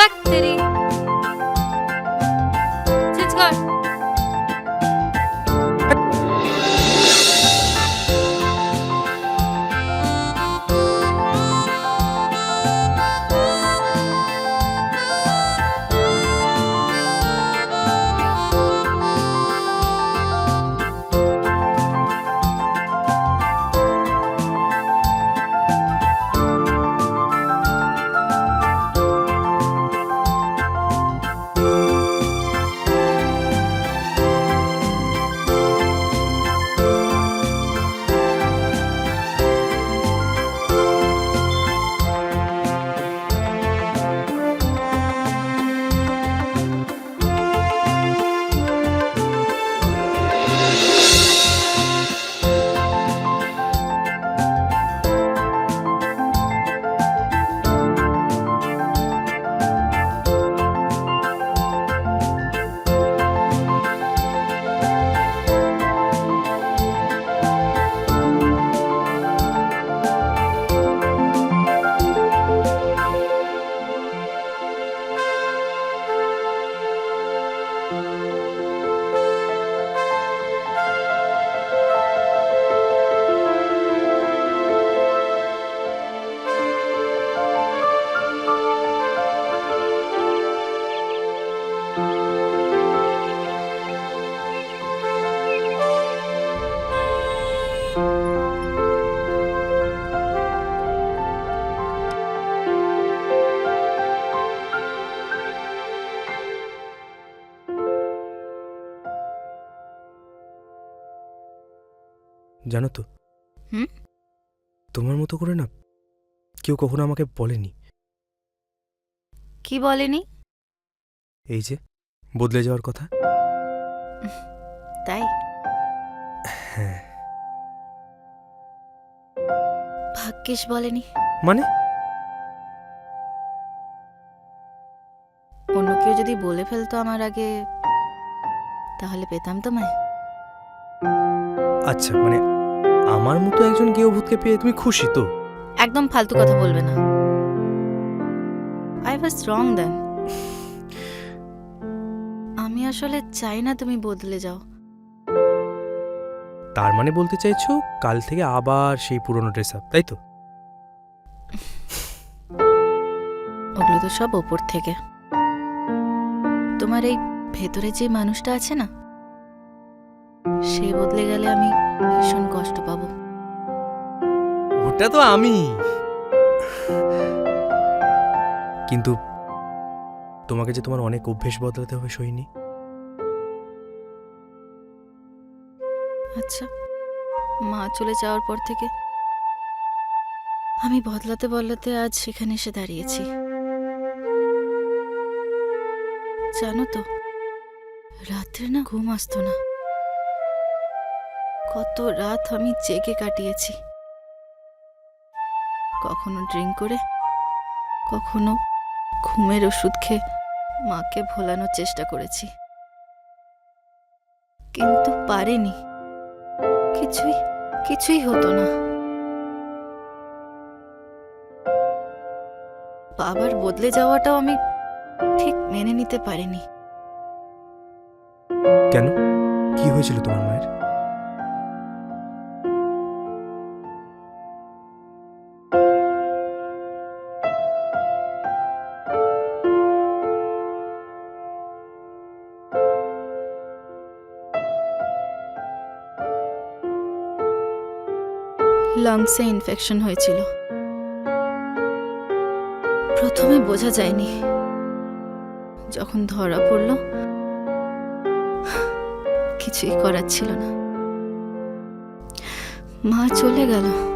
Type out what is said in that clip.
back জানো তো? হুম? তোমার মতো করে না কেউ কখনো আমাকে বলেনি। কি বলেনি? এই যে বদলে যাওয়ার কথা। তাই? হ্যাঁ। ভাগ্যিস বলেনি। মানে? অন্য কেউ যদি বলে ফেলতো আমার আগে তাহলে পেতাম তো মায় আচ্ছা মানে আমার মতো একজন গেয়ভূতকে পেয়ে তুমি খুশি তো? একদম ফালতু কথা বলবে না। আই ওয়াজ রং দেন আমি আসলে চাই না তুমি বদলে যাও। তার মানে বলতে চাইছো কাল থেকে আবার সেই পুরনো ড্রেস আপ তাই তো? ওগুলো তো সব ওপর থেকে। তোমার এই ভেতরে যে মানুষটা আছে না সে বদলে গেলে আমি ভীষণ কষ্ট পাবো। ওটা তো আমি। কিন্তু তোমাকে যে তোমার অনেক অভ্যেস বদলাতে হবে সইনি আচ্ছা মা চলে যাওয়ার পর থেকে আমি বদলাতে বদলাতে আজ সেখানে এসে দাঁড়িয়েছি। জানো তো রাত্রে না ঘুম আসতো না। কত রাত আমি জেগে কাটিয়েছি। কখনো ড্রিঙ্ক করে, কখনো ঘুমের ওষুধ খেয়ে মাকে ভোলানোর চেষ্টা করেছি। কিন্তু পারিনি। কিছুই কিছুই হতো না। বাবার বদলে যাওয়াটাও আমি ঠিক মেনে নিতে পারিনি। কেন? কি হয়েছিল তোমার মায়ের? লাংসে ইনফেকশন হয়েছিল। প্রথমে বোঝা যায়নি। যখন ধরা পড়ল, কিছুই করার ছিল না। মা চলে গেল।